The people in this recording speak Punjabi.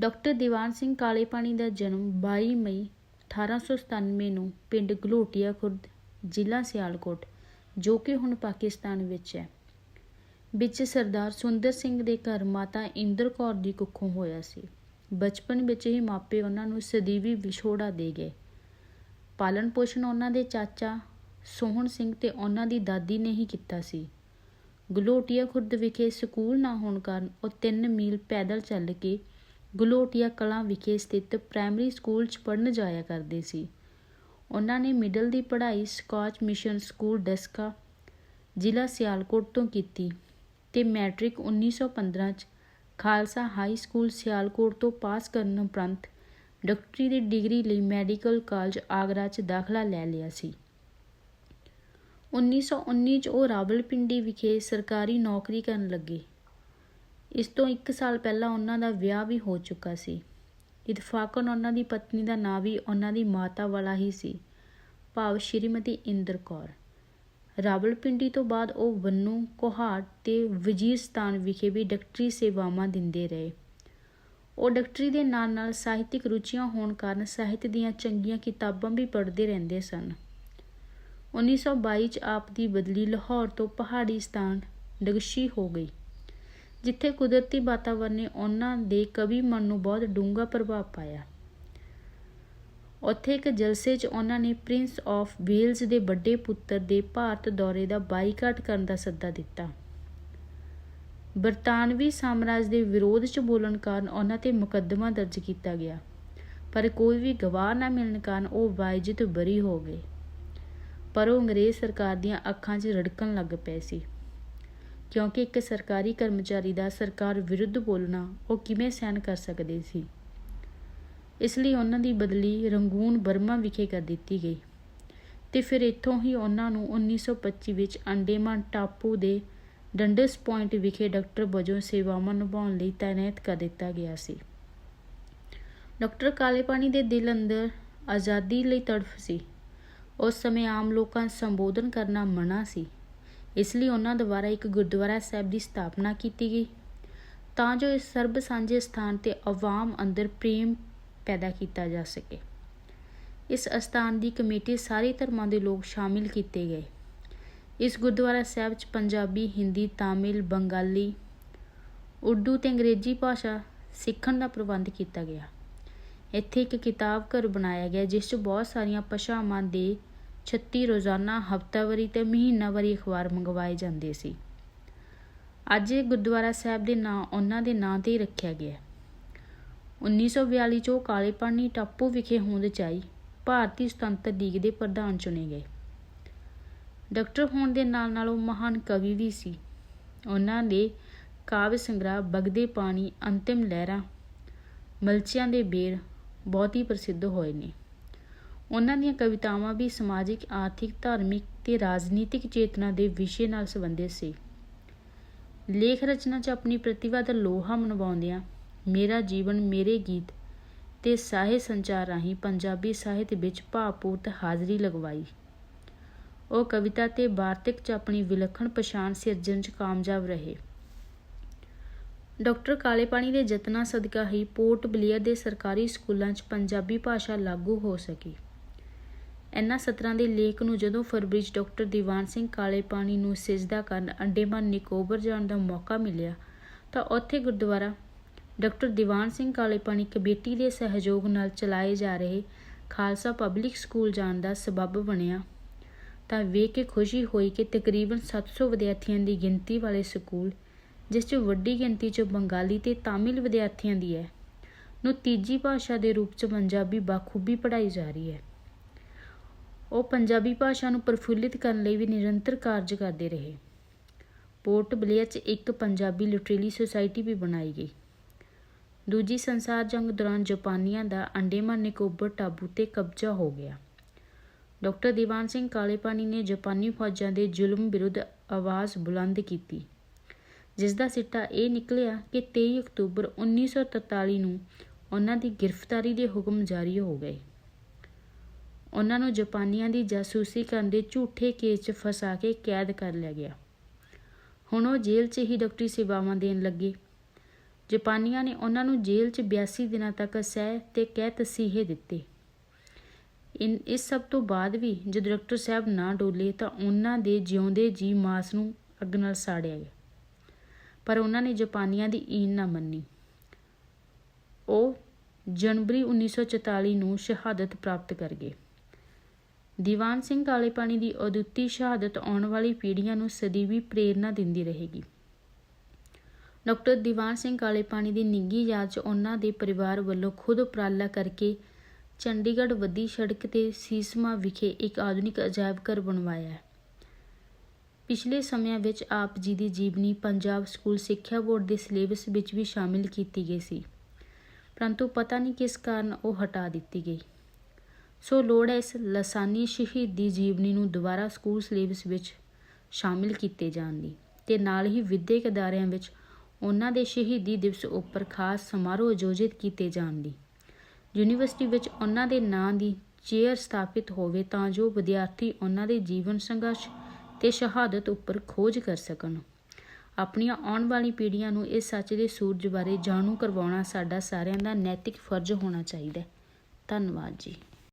ਡਾਕਟਰ ਦੀਵਾਨ ਸਿੰਘ ਕਾਲੇ ਪਾਣੀ ਦਾ ਜਨਮ 22 ਮਈ 1897 ਨੂੰ ਪਿੰਡ ਗਲੋਟੀਆ ਖੁਰਦ, ਜ਼ਿਲ੍ਹਾ ਸਿਆਲਕੋਟ, ਜੋ ਕਿ ਹੁਣ ਪਾਕਿਸਤਾਨ ਵਿੱਚ ਹੈ। ਵਿੱਚ ਸਰਦਾਰ ਸੁੰਦਰ ਸਿੰਘ ਦੇ ਘਰ ਮਾਤਾ ਇੰਦਰ ਕੌਰ ਦੀ ਕੁੱਖੋਂ ਹੋਇਆ ਸੀ। ਬਚਪਨ ਵਿੱਚ ਹੀ ਮਾਪੇ ਉਹਨਾਂ ਨੂੰ ਸਦੀਵੀ ਵਿਛੋੜਾ ਦੇ ਗਏ। ਪਾਲਣ ਪੋਸ਼ਣ ਉਹਨਾਂ ਦੇ ਚਾਚਾ ਸੋਹਣ ਸਿੰਘ ਤੇ ਉਹਨਾਂ ਦੀ ਦਾਦੀ ਨੇ ਹੀ ਕੀਤਾ ਸੀ। ਗਲੋਟੀਆ ਖੁਰਦ ਵਿਖੇ ਸਕੂਲ ਨਾ ਹੋਣ ਕਾਰਨ ਉਹ 3 ਮੀਲ ਪੈਦਲ ਚੱਲ ਕੇ ਗਲੋਟੀਆ ਕਲਾਂ ਵਿਖੇ ਸਥਿਤ ਪ੍ਰਾਇਮਰੀ ਸਕੂਲ 'ਚ ਪੜ੍ਹਨ ਜਾਇਆ ਕਰਦੇ ਸੀ। ਉਹਨਾਂ ਨੇ ਮਿਡਲ ਦੀ ਪੜ੍ਹਾਈ ਸਕਾਚ ਮਿਸ਼ਨ ਸਕੂਲ ਡਸਕਾ ਜ਼ਿਲ੍ਹਾ ਸਿਆਲਕੋਟ ਤੋਂ ਕੀਤੀ ਤੇ ਮੈਟ੍ਰਿਕ 1915 'ਚ ਖਾਲਸਾ ਹਾਈ ਸਕੂਲ ਸਿਆਲਕੋਟ ਤੋਂ ਪਾਸ ਕਰਨ ਉਪਰੰਤ ਡਾਕਟਰੀ ਦੀ ਡਿਗਰੀ ਲਈ ਮੈਡੀਕਲ ਕਾਲਜ ਆਗਰਾ 'ਚ ਦਾਖਲਾ ਲੈ ਲਿਆ ਸੀ। 1919 'ਚ ਉਹ ਰਾਵਲਪਿੰਡੀ ਵਿਖੇ ਸਰਕਾਰੀ ਨੌਕਰੀ ਕਰਨ ਲੱਗੇ। ਇਸ ਤੋਂ 1 ਸਾਲ ਪਹਿਲਾਂ ਉਹਨਾਂ ਦਾ ਵਿਆਹ ਵੀ ਹੋ ਚੁੱਕਾ ਸੀ। ਇਤਫਾਕਨ ਉਹਨਾਂ ਦੀ ਪਤਨੀ ਦਾ ਨਾਂ ਵੀ ਉਹਨਾਂ ਦੀ ਮਾਤਾ ਵਾਲਾ ਹੀ ਸੀ। ਭਾਵ ਸ਼੍ਰੀਮਤੀ ਇੰਦਰ ਕੌਰ। ਰਾਵਲਪਿੰਡੀ ਤੋਂ ਬਾਅਦ ਉਹ ਬੰਨੂ ਕੋਹਾਟ ਤੇ ਵਜ਼ੀਰਸਤਾਨ ਵਿਖੇ ਵੀ ਡਾਕਟਰੀ ਸੇਵਾਵਾਂ ਦਿੰਦੇ ਰਹੇ। ਉਹ ਡਾਕਟਰੀ ਦੇ ਨਾਲ ਨਾਲ ਸਾਹਿਤਿਕ ਰੁਚੀਆਂ ਹੋਣ ਕਾਰਨ ਸਾਹਿਤ ਦੀਆਂ ਚੰਗੀਆਂ ਕਿਤਾਬਾਂ ਵੀ ਪੜ੍ਹਦੇ ਰਹਿੰਦੇ ਸਨ। 1922 ਚ ਆਪ ਦੀ ਬਦਲੀ ਲਾਹੌਰ ਤੋਂ ਪਹਾੜੀ ਸਥਾਨ ਡਗਸ਼ੀ ਹੋ ਗਈ। ਜਿੱਥੇ ਕੁਦਰਤੀ ਵਾਤਾਵਰਣ ਨੇ ਉਹਨਾਂ ਦੇ ਕਵੀ ਮਨ ਨੂੰ ਬਹੁਤ ਡੂੰਘਾ ਪ੍ਰਭਾਵ ਪਾਇਆ। ਉੱਥੇ ਇੱਕ ਜਲਸੇ 'ਚ ਉਹਨਾਂ ਨੇ ਪ੍ਰਿੰਸ ਆਫ ਵੇਲਜ਼ ਦੇ ਵੱਡੇ ਪੁੱਤਰ ਦੇ ਭਾਰਤ ਦੌਰੇ ਦਾ ਬਾਈਕਾਟ ਕਰਨ ਦਾ ਸੱਦਾ ਦਿੱਤਾ। ਬਰਤਾਨਵੀ ਸਾਮਰਾਜ ਦੇ ਵਿਰੋਧ 'ਚ ਬੋਲਣ ਕਾਰਨ ਉਹਨਾਂ ਤੇ ਮੁਕੱਦਮਾ ਦਰਜ ਕੀਤਾ ਗਿਆ। ਪਰ ਕੋਈ ਵੀ ਗਵਾਹ ਨਾ ਮਿਲਣ ਕਾਰਨ ਉਹ ਵਾਇਜਤ ਬਰੀ ਹੋ ਗਏ। ਪਰ ਉਹ ਅੰਗਰੇਜ਼ ਸਰਕਾਰ ਦੀਆਂ ਅੱਖਾਂ 'ਚ ਰੜਕਣ ਲੱਗ ਪਏ ਸੀ। ਕਿਉਂਕਿ ਇੱਕ ਸਰਕਾਰੀ ਕਰਮਚਾਰੀ ਦਾ ਸਰਕਾਰ ਵਿਰੁੱਧ ਬੋਲਣਾ ਉਹ ਕਿਵੇਂ ਸਹਿਨ ਕਰ ਸਕਦੇ ਸੀ? ਇਸ ਲਈ ਉਹਨਾਂ ਦੀ ਬਦਲੀ ਰੰਗੂਨ ਬਰਮਾ ਵਿਖੇ ਕਰ ਦਿੱਤੀ ਗਈ। ਤੇ ਫਿਰ ਇੱਥੋਂ ਹੀ ਉਹਨਾਂ ਨੂੰ 1925 ਵਿੱਚ ਅੰਡੇਮਾਨ ਟਾਪੂ ਦੇ ਡੰਡਸ ਪੁਆਇੰਟ ਵਿਖੇ ਡਾਕਟਰ ਵਜੋਂ ਸੇਵਾਵਾਂ ਨਿਭਾਉਣ ਲਈ ਤਾਇਨਾਤ ਕਰ ਦਿੱਤਾ ਗਿਆ ਸੀ। ਡਾਕਟਰ ਕਾਲੇ ਪਾਣੀ ਦੇ ਦਿਲ ਅੰਦਰ ਆਜ਼ਾਦੀ ਲਈ ਤੜਫ ਸੀ। ਉਸ ਸਮੇਂ ਆਮ ਲੋਕਾਂ ਸੰਬੋਧਨ ਕਰਨਾ ਮਨਾ ਸੀ। ਇਸ ਲਈ ਉਹਨਾਂ ਦੁਆਰਾ ਇੱਕ ਗੁਰਦੁਆਰਾ ਸਾਹਿਬ ਦੀ ਸਥਾਪਨਾ ਕੀਤੀ ਗਈ। ਤਾਂ ਜੋ ਇਸ ਸਰਬ ਸਾਂਝੇ ਸਥਾਨ ਤੇ ਆਵਾਮ ਅੰਦਰ ਪ੍ਰੇਮ ਪੈਦਾ ਕੀਤਾ ਜਾ ਸਕੇ। ਇਸ ਅਸਥਾਨ ਦੀ ਕਮੇਟੀ ਸਾਰੇ ਧਰਮਾਂ ਦੇ ਲੋਕ ਸ਼ਾਮਿਲ ਕੀਤੇ ਗਏ। ਇਸ ਗੁਰਦੁਆਰਾ ਸਾਹਿਬ 'ਚ ਪੰਜਾਬੀ, ਹਿੰਦੀ, ਤਾਮਿਲ, ਬੰਗਾਲੀ, ਉਰਦੂ ਤੇ ਅੰਗਰੇਜ਼ੀ ਭਾਸ਼ਾ ਸਿੱਖਣ ਦਾ ਪ੍ਰਬੰਧ ਕੀਤਾ ਗਿਆ। ਇੱਥੇ ਇੱਕ ਕਿਤਾਬ ਘਰ ਬਣਾਇਆ ਗਿਆ, ਜਿਸ 'ਚ ਬਹੁਤ ਸਾਰੀਆਂ ਭਾਸ਼ਾਵਾਂ ਦੇ 36 ਰੋਜ਼ਾਨਾ ਹਫ਼ਤਾਵਾਰੀ ਤੇ ਮਹੀਨਾਵਾਰੀ ਅਖਬਾਰ ਮੰਗਵਾਏ ਜਾਂਦੇ ਸੀ। ਅੱਜ ਇਹ ਗੁਰਦੁਆਰਾ ਸਾਹਿਬ ਦੇ ਨਾਂ ਉਹਨਾਂ ਦੇ ਨਾਂ ਤੇ ਹੀ ਰੱਖਿਆ ਗਿਆ। 1942 ਚ ਉਹ ਕਾਲੇ ਪਾਣੀ ਟਾਪੂ ਵਿਖੇ ਹੋਂਦ ਚਾਈ ਭਾਰਤੀ ਸੁਤੰਤਰ ਲੀਗ ਦੇ ਪ੍ਰਧਾਨ ਚੁਣੇ ਗਏ। ਡਾਕਟਰ ਹੋਣ ਦੇ ਨਾਲ ਨਾਲ ਉਹ ਮਹਾਨ ਕਵੀ ਵੀ ਸੀ। ਉਹਨਾਂ ਦੇ ਕਾਵਿ ਸੰਗ੍ਰਹ ਬਗਦੇ ਪਾਣੀ ਅੰਤਿਮ ਲਹਿਰਾਂ, ਮਲਚਿਆਂ ਦੇ ਬੇਰ ਬਹੁਤ ਹੀ ਪ੍ਰਸਿੱਧ ਹੋਏ ਨੇ। ਉਹਨਾਂ ਦੀਆਂ ਕਵਿਤਾਵਾਂ ਵੀ ਸਮਾਜਿਕ, ਆਰਥਿਕ, ਧਾਰਮਿਕ ਤੇ ਰਾਜਨੀਤਿਕ ਚੇਤਨਾ ਦੇ ਵਿਸ਼ੇ ਨਾਲ ਸੰਬੰਧਿਤ ਸੀ। ਲੇਖ ਰਚਨਾ 'ਚ ਆਪਣੀ ਪ੍ਰਤਿਭਾ ਦਾ ਲੋਹਾ ਮਨਵਾਉਂਦਿਆਂ ਮੇਰਾ ਜੀਵਨ ਮੇਰੇ ਗੀਤ ਤੇ ਸਾਹਿਤ ਸੰਚਾਰ ਰਾਹੀਂ ਪੰਜਾਬੀ ਸਾਹਿਤ ਵਿੱਚ ਭਾਵਪੂਰਤ ਹਾਜ਼ਰੀ ਲਗਵਾਈ। ਉਹ ਕਵਿਤਾ ਤੇ ਵਾਰਤਕ 'ਚ ਆਪਣੀ ਵਿਲੱਖਣ ਪਛਾਣ ਸਿਰਜਣ 'ਚ ਕਾਮਯਾਬ ਰਹੇ। ਡਾਕਟਰ ਕਾਲੇ ਪਾਣੀ ਦੇ ਯਤਨਾਂ ਸਦਕਾ ਹੀ ਪੋਰਟ ਬਲੇਅਰ ਦੇ ਸਰਕਾਰੀ ਸਕੂਲਾਂ 'ਚ ਪੰਜਾਬੀ ਭਾਸ਼ਾ ਲਾਗੂ ਹੋ ਸਕੀ। ਇਹਨਾਂ ਸਤਰਾਂ ਦੇ ਲੇਖ ਨੂੰ ਜਦੋਂ ਫਰਵਰੀ 'ਚ ਡਾਕਟਰ ਦੀਵਾਨ ਸਿੰਘ ਕਾਲੇ ਪਾਣੀ ਨੂੰ ਸਿਜਦਾ ਕਰਨ ਅੰਡੇਮਾਨ ਨਿਕੋਬਰ ਜਾਣ ਦਾ ਮੌਕਾ ਮਿਲਿਆ, ਤਾਂ ਉੱਥੇ ਗੁਰਦੁਆਰਾ ਡਾਕਟਰ ਦੀਵਾਨ ਸਿੰਘ ਕਾਲੇ ਪਾਣੀ ਕਮੇਟੀ ਦੇ ਸਹਿਯੋਗ ਨਾਲ ਚਲਾਏ ਜਾ ਰਹੇ ਖਾਲਸਾ ਪਬਲਿਕ ਸਕੂਲ ਜਾਣ ਦਾ ਸਬਬ ਬਣਿਆ, ਤਾਂ ਵੇਖ ਕੇ ਖੁਸ਼ੀ ਹੋਈ ਕਿ ਤਕਰੀਬਨ 700 ਵਿਦਿਆਰਥੀਆਂ ਦੀ ਗਿਣਤੀ ਵਾਲੇ ਸਕੂਲ, ਜਿਸ 'ਚ ਵੱਡੀ ਗਿਣਤੀ 'ਚ ਬੰਗਾਲੀ ਤੇ ਤਾਮਿਲ ਵਿਦਿਆਰਥੀਆਂ ਦੀ ਹੈ, ਨੂੰ ਤੀਜੀ ਭਾਸ਼ਾ ਦੇ ਰੂਪ 'ਚ ਪੰਜਾਬੀ ਬਾਖੂਬੀ ਪੜ੍ਹਾਈ ਜਾ ਰਹੀ ਹੈ। ਉਹ ਪੰਜਾਬੀ ਭਾਸ਼ਾ ਨੂੰ ਪ੍ਰਫੁੱਲਿਤ ਕਰਨ ਲਈ ਵੀ ਨਿਰੰਤਰ ਕਾਰਜ ਕਰਦੇ ਰਹੇ। ਪੋਰਟ ਬਲੇਅਰ 'ਚ ਇੱਕ ਪੰਜਾਬੀ ਲਿਟਰੇਰੀ ਸੁਸਾਇਟੀ ਵੀ ਬਣਾਈ ਗਈ। ਦੂਜੀ ਸੰਸਾਰ ਜੰਗ ਦੌਰਾਨ ਜਾਪਾਨੀਆਂ ਦਾ ਅੰਡੇਮਾਨ ਨਿਕੋਬਰ ਟਾਪੂ ਤੇ ਕਬਜ਼ਾ ਹੋ ਗਿਆ। ਡਾਕਟਰ ਦੀਵਾਨ ਸਿੰਘ ਕਾਲੇਪਾਨੀ ਨੇ ਜਾਪਾਨੀ ਫੌਜਾਂ ਦੇ ਜ਼ੁਲਮ ਵਿਰੁੱਧ ਆਵਾਜ਼ ਬੁਲੰਦ ਕੀਤੀ। ਜਿਸ ਦਾ ਸਿੱਟਾ ਇਹ ਨਿਕਲਿਆ ਕਿ 23 ਅਕਤੂਬਰ 1943 ਨੂੰ ਉਹਨਾਂ ਦੀ ਗ੍ਰਿਫਤਾਰੀ ਦੇ ਹੁਕਮ ਜਾਰੀ ਹੋ ਗਏ। ਉਹਨਾਂ ਨੂੰ ਜਾਪਾਨੀਆਂ ਦੀ ਜਾਸੂਸੀ ਕਰਨ ਦੇ ਝੂਠੇ ਕੇਸ 'ਚ ਫਸਾ ਕੇ ਕੈਦ ਕਰ ਲਿਆ ਗਿਆ। ਹੁਣ ਉਹ ਜੇਲ੍ਹ 'ਚ ਹੀ ਡਾਕਟਰੀ ਸੇਵਾਵਾਂ ਦੇਣ ਲੱਗੇ। ਜਾਪਾਨੀਆਂ ਨੇ ਉਹਨਾਂ ਨੂੰ ਜੇਲ੍ਹ 'ਚ 82 ਦਿਨਾਂ ਤੱਕ ਸਹਿ ਤੇ ਕਹਿ ਤਸੀਹੇ ਦਿੱਤੇ। ਇਨ, ਇਸ ਸਭ ਤੋਂ ਬਾਅਦ ਵੀ ਜਦੋਂ ਡਾਕਟਰ ਸਾਹਿਬ ਨਾ ਡੋਲੇ ਤਾਂ ਉਹਨਾਂ ਦੇ ਜਿਉਂਦੇ ਜੀ ਮਾਸ ਨੂੰ ਅੱਗ ਨਾਲ ਸਾੜਿਆ ਗਿਆ। ਪਰ ਉਹਨਾਂ ਨੇ ਜਾਪਾਨੀਆਂ ਦੀ ਈਨ ਨਾ ਮੰਨੀ। ਉਹ ਜਨਵਰੀ 1944 ਨੂੰ ਸ਼ਹਾਦਤ ਪ੍ਰਾਪਤ ਕਰ ਗਏ। ਦੀਵਾਨ ਸਿੰਘ ਕਾਲੇ ਪਾਣੀ ਦੀ ਅਦੁੱਤੀ ਸ਼ਹਾਦਤ ਆਉਣ ਵਾਲੀ ਪੀੜ੍ਹੀਆਂ ਨੂੰ ਸਦੀਵੀ ਪ੍ਰੇਰਨਾ ਦਿੰਦੀ ਰਹੇਗੀ। ਡਾਕਟਰ ਦੀਵਾਨ ਸਿੰਘ ਕਾਲੇ ਪਾਣੀ ਦੀ ਨਿੱਘੀ ਯਾਦ 'ਚ ਉਹਨਾਂ ਦੇ ਪਰਿਵਾਰ ਵੱਲੋਂ ਖੁਦ ਉਪਰਾਲਾ ਕਰਕੇ ਚੰਡੀਗੜ੍ਹ ਵੱਡੀ ਸੜਕ ਤੇ ਸੀਸਮਾ ਵਿਖੇ ਇੱਕ ਆਧੁਨਿਕ ਅਜਾਇਬ ਘਰ ਬਣਵਾਇਆ ਹੈ। ਪਿਛਲੇ ਸਮਿਆਂ ਵਿੱਚ ਆਪ ਜੀ ਦੀ ਜੀਵਨੀ ਪੰਜਾਬ ਸਕੂਲ ਸਿੱਖਿਆ ਬੋਰਡ ਦੇ ਸਿਲੇਬਸ ਵਿੱਚ ਵੀ ਸ਼ਾਮਿਲ ਕੀਤੀ ਗਈ ਸੀ। ਪਰੰਤੂ ਪਤਾ ਨਹੀਂ ਕਿਸ ਕਾਰਨ ਉਹ ਹਟਾ ਦਿੱਤੀ ਗਈ। ਸੋ ਲੋੜ ਹੈ ਇਸ ਲਸਾਨੀ ਸ਼ਹੀਦੀ ਜੀਵਨੀ ਨੂੰ ਦੁਬਾਰਾ ਸਕੂਲ ਸਿਲੇਬਸ ਵਿੱਚ ਸ਼ਾਮਿਲ ਕੀਤੇ ਜਾਣ ਦੀ ਤੇ ਨਾਲ ਹੀ ਵਿਦਿਅਕ ਅਦਾਰਿਆਂ ਵਿੱਚ ਉਹਨਾਂ ਦੇ ਸ਼ਹੀਦੀ ਦਿਵਸ ਉੱਪਰ ਖਾਸ ਸਮਾਰੋਹ ਆਯੋਜਿਤ ਕੀਤੇ ਜਾਣ ਦੀ। ਯੂਨੀਵਰਸਿਟੀ ਵਿੱਚ ਉਹਨਾਂ ਦੇ ਨਾਂ ਦੀ ਚੇਅਰ ਸਥਾਪਿਤ ਹੋਵੇ ਤਾਂ ਜੋ ਵਿਦਿਆਰਥੀ ਉਹਨਾਂ ਦੇ ਜੀਵਨ ਸੰਘਰਸ਼ ਤੇ ਸ਼ਹਾਦਤ ਉੱਪਰ ਖੋਜ ਕਰ ਸਕਣ। ਆਪਣੀਆਂ ਆਉਣ ਵਾਲੀ ਪੀੜ੍ਹੀਆਂ ਨੂੰ ਇਸ ਸੱਚ ਦੇ ਸੂਰਜ ਬਾਰੇ ਜਾਣੂ ਕਰਵਾਉਣਾ ਸਾਡਾ ਸਾਰਿਆਂ ਦਾ ਨੈਤਿਕ ਫਰਜ਼ ਹੋਣਾ ਚਾਹੀਦਾ ਹੈ। ਧੰਨਵਾਦ ਜੀ।